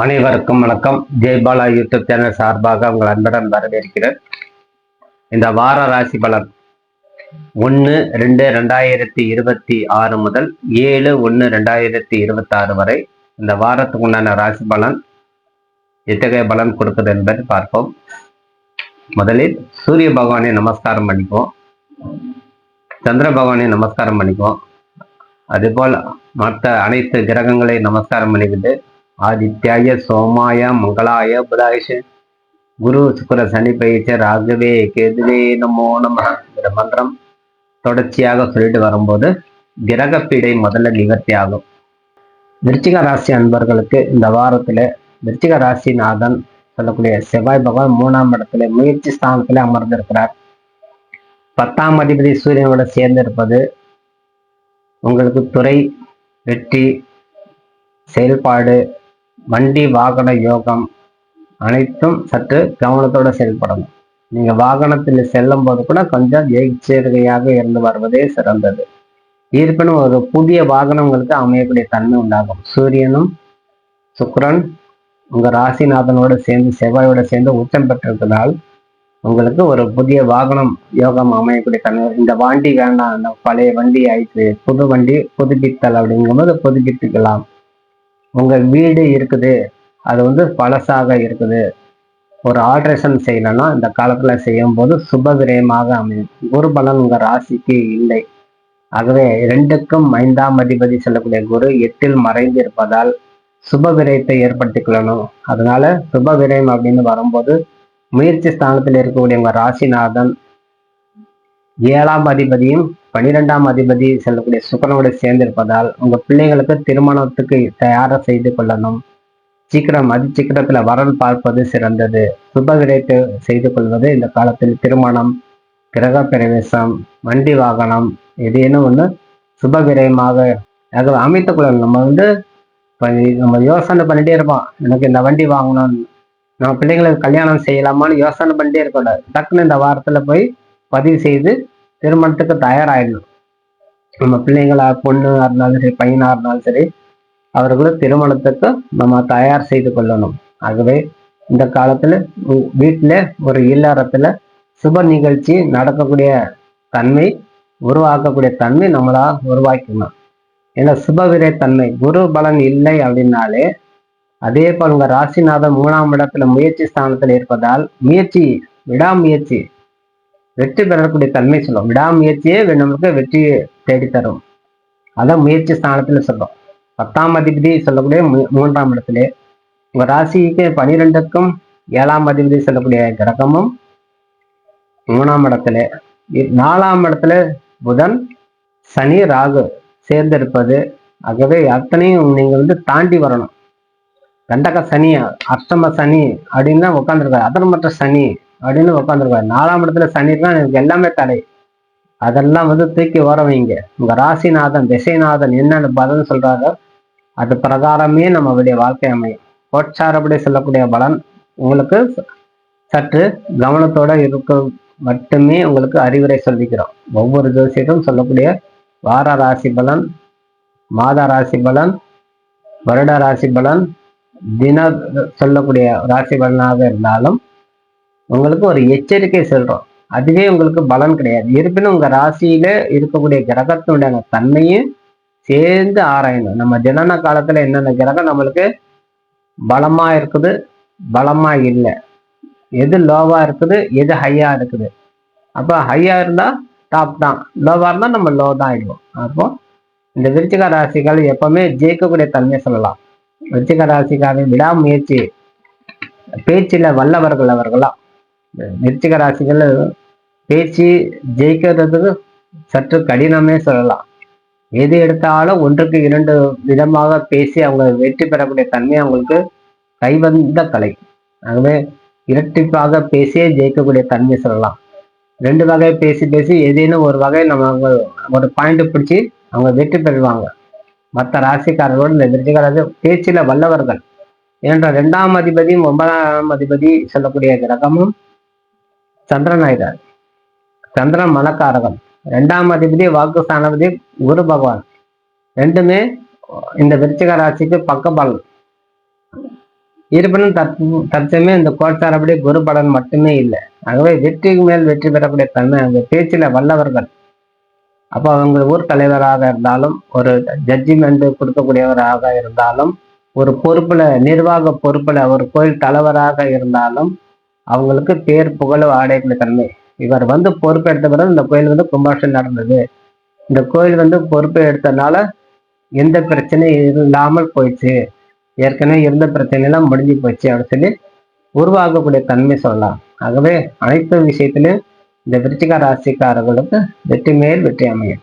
அனைவருக்கும் வணக்கம். Jaibala YouTube channel சார்பாக உங்கள் அன்புடன் வரவேற்கிறேன். இந்த வார ராசி பலன் ஒன்று ரெண்டு ரெண்டாயிரத்தி இருபத்தி ஆறு முதல் ஏழு ஒன்று ரெண்டாயிரத்தி இருபத்தி ஆறு வரை இந்த வாரத்துக்கு உண்டான ராசி பலன் எத்தகைய பலன் கொடுக்குது என்பதை பார்ப்போம். முதலில் சூரிய பகவானை நமஸ்காரம் பண்ணிக்குவோம். சந்திர பகவானை நமஸ்காரம் பண்ணிக்குவோம். அதுபோல் மற்ற அனைத்து கிரகங்களை நமஸ்காரம் பண்ணிக்கிட்டு ஆதித்யாய சோமாய மங்களாய புதாயஷ குரு சுக்கர சனி பயிற்ச ராகவே கேதுவே நமோ நம இந்த மந்திரம் தொடர்ச்சியாக சொல்லிட்டு வரும்போது கிரகப்பீடை முதல்ல நிவர்த்தி ஆகும். விருச்சிக ராசி அன்பர்களுக்கு இந்த வாரத்துல விருச்சிக ராசிநாதன் சொல்லக்கூடிய செவ்வாய் பகவான் மூணாம் இடத்துல முயற்சி ஸ்தானத்துல அமர்ந்திருக்கிறார். பத்தாம் அதிபதி சூரியனோட சேர்ந்திருப்பது உங்களுக்கு துறை வெற்றி செயல்பாடு வண்டி வாகன யோகம் அனைத்தும் சற்று கவனத்தோட செயல்படணும். நீங்க வாகனத்தில் செல்லும் போது கூட கொஞ்சம் எச்சரிக்கையாக இருந்து வருவதே சிறந்தது. இருப்பினும் ஒரு புதிய வாகனங்களுக்கு அமையக்கூடிய தன்மை உண்டாகும். சூரியனும் சுக்ரன் உங்க ராசிநாதனோட சேர்ந்து செவ்வாயோட சேர்ந்து உச்சம் பெற்றிருப்பதால் உங்களுக்கு ஒரு புதிய வாகனம் யோகம் அமையக்கூடிய தன்மை இந்த வண்டி வேண்டாம் அந்த பழைய வண்டி ஆயிடுச்சு புது வண்டி புதுப்பித்தல் அப்படிங்கும்போது புதுப்பித்துக்கலாம். உங்கள் வீடு இருக்குது. அது வந்து பழசாக இருக்குது. ஒரு ஆல்ட்ரேஷன் செய்யணும்னா இந்த காலத்தில் செய்யும் போது சுபவிரயமாக அமையும். குரு பலன் உங்கள் ராசிக்கு இல்லை. ஆகவே ரெண்டுக்கும் ஐந்தாம் அதிபதி செல்லக்கூடிய குரு எட்டில் மறைந்து இருப்பதால் சுப விரயத்தை ஏற்படுத்திக் கொள்ளணும் அதனால சுப விரயம் அப்படின்னு வரும்போது முயற்சி ஸ்தானத்தில் இருக்கக்கூடிய உங்கள் ராசிநாதன் ஏழாம் அதிபதியும் பனிரெண்டாம் அதிபதி செல்லக்கூடிய சுக்கரனோடு சேர்ந்திருப்பதால் உங்க பிள்ளைங்களுக்கு திருமணத்துக்கு தயாராக செய்து கொள்ளணும். சீக்கிரம் அதி சீக்கிரத்தில் வரன் பார்ப்பது சிறந்தது. சுப விரைத்து செய்து கொள்வது இந்த காலத்தில் திருமணம் கிரக பிரவேசம் வண்டி வாகனம் ஏதேனும் ஒன்று சுப விரயமாக அமைத்துக் கொள்ளணும். நம்ம வந்து நம்ம யோசனை பண்ணிட்டே இருப்போம். எனக்கு இந்த வண்டி வாங்கணும். நம்ம பிள்ளைங்களுக்கு கல்யாணம் செய்யலாமான்னு யோசனை பண்ணிட்டே இருக்கக்கூடாது. டக்குன்னு இந்த வாரத்துல போய் பதிவு செய்து திருமணத்துக்கு தயாராகிடணும் நம்ம பிள்ளைங்களா பொண்ணாக இருந்தாலும் சரி பையனாக இருந்தாலும் சரி அவர்களும் திருமணத்துக்கு நம்ம தயார் செய்து கொள்ளணும். ஆகவே இந்த காலத்துல வீட்டில் ஒரு இல்லறத்தில் சுப நிகழ்ச்சி நடக்கக்கூடிய தன்மை உருவாக்கக்கூடிய தன்மை நம்மளா உருவாக்கணும் ஏன்னா சுபவிரை தன்மை குரு பலன் இல்லை அப்படின்னாலே அதே போல் உங்கள் ராசிநாதன் மூணாம் இடத்துல முயற்சி ஸ்தானத்தில் இருப்பதால் முயற்சி விடாமுயற்சி வெற்றி பெறக்கூடிய தன்மை சொல்லும் விடாமுயற்சியே நம்மளுக்கு வெற்றியை தேடித்தரும். அதான் முயற்சி ஸ்தானத்துல சொல்லும் பத்தாம் அதிபதி சொல்லக்கூடிய மூன்றாம் இடத்துல உங்க ராசிக்கு பனிரெண்டுக்கும் ஏழாம் அதிபதி சொல்லக்கூடிய கிரகமும் மூணாம் இடத்துல. நாலாம் இடத்துல புதன் சனி ராகு சேர்ந்திருப்பது. ஆகவே அத்தனையும் நீங்க வந்து தாண்டி வரணும். கண்டக சனி அஷ்டம சனி அப்படின்னு தான் உட்காந்துருக்காரு அதர்மற்ற சனி அப்படின்னு உட்காந்துருக்காரு நாலாம் இடத்துல சனி தான் எனக்கு எல்லாமே தடை. அதெல்லாம் வந்து தூக்கி ஓர வைங்க. உங்க ராசிநாதன் திசைநாதன் என்னன்னு பலன் சொல்றாரோ அது பிரகாரமே நம்மளுடைய வாழ்க்கை அமையும். கோட்சாரப்படி சொல்லக்கூடிய பலன் உங்களுக்கு சற்று கவனத்தோட இருக்க மட்டுமே உங்களுக்கு அறிவுரை சொல்லிக்கிறோம். ஒவ்வொரு ஜோசியரும் சொல்லக்கூடிய வார ராசி பலன் மாத ராசி பலன் வருட ராசி பலன் தின சொல்லக்கூடிய ராசி பலனாக இருந்தாலும் உங்களுக்கு ஒரு எச்சரிக்கை சொல்றோம். அதுவே உங்களுக்கு பலன் கிடையாது. இருப்பினும் உங்க ராசியில இருக்கக்கூடிய கிரகத்தினுடைய தன்மையும் சேர்ந்து ஆராயணும். நம்ம தினன காலத்துல என்னென்ன கிரகம் நம்மளுக்கு பலமா இருக்குது பலமா இல்லை. எது லோவா இருக்குது எது ஹையா இருக்குது. அப்போ ஹையா இருந்தா டாப் தான். லோவா இருந்தா நம்ம லோ தான் ஆயிடுவோம். அப்போ இந்த விருச்சிக ராசிகள் எப்பவுமே ஜெயிக்கக்கூடிய தன்மை சொல்லலாம். விருச்சிக ராசிக்காக விடாமுயற்சி பேச்சில் வல்லவர்கள் அவர்களாம் விருச்சிக ராசிகள் பேச்சு ஜெயிக்கிறதுக்கு சற்று கடினமே சொல்லலாம். எது எடுத்தாலும் ஒன்றுக்கு இரண்டு விதமாக பேசி அவங்க வெற்றி பெறக்கூடிய தன்மை அவங்களுக்கு கைவந்த கலை. ஆகவே இரட்டிப்பாக பேசியே ஜெயிக்கக்கூடிய தன்மை சொல்லலாம். ரெண்டு வகை பேசி பேசி ஏதேனும் ஒரு வகை நம்ம ஒரு பாயிண்ட் பிடிச்சி அவங்க வெற்றி பெறுவாங்க. மற்ற ராசிக்காரர்களோடு இந்த விருச்சிகராஜ பேச்சில வல்லவர்கள். என்ற ரெண்டாம் அதிபதியும் ஒன்பதாம் அதிபதி சொல்லக்கூடிய கிரகமும் சந்திரன் சந்திரன் மனக்காரகம் ரெண்டாம் அதிபதி வாக்கு குரு பகவான். ரெண்டுமே இந்த விருச்சிக ராசிக்கு பக்க பலன். இருப்பினும் தற்ப தற்சமயம் இந்த கோச்சாரப்படி குரு பலன் மட்டுமே இல்லை. ஆகவே வெற்றிக்கு மேல் வெற்றி பெறக்கூடிய தன்மை அந்த பேச்சில வல்லவர்கள். அப்போ அவங்க ஊர் தலைவராக இருந்தாலும் ஒரு ஜட்ஜிமெண்ட் கொடுக்கக்கூடியவராக இருந்தாலும் ஒரு பொறுப்புல நிர்வாக பொறுப்புல ஒரு கோயில் தலைவராக இருந்தாலும் அவங்களுக்கு பேர் புகழ் ஆடைக்கூடிய தன்மை இவர் வந்து பொறுப்பு எடுத்த பிறகு இந்த கோயில் வந்து கும்பாஷன் நடந்தது. இந்த கோயில் வந்து பொறுப்பு எடுத்தனால எந்த பிரச்சனையும் இல்லாமல் போயிடுச்சு. ஏற்கனவே இருந்த பிரச்சனைலாம் முடிஞ்சு போச்சு அப்படின்னு சொல்லி உருவாகக்கூடிய தன்மை சொல்லலாம். ஆகவே அனைத்து விஷயத்திலையும் இந்த விருச்சிக ராசிக்காரர்களுக்கு வெற்றி மேல் வெற்றி அமையும்.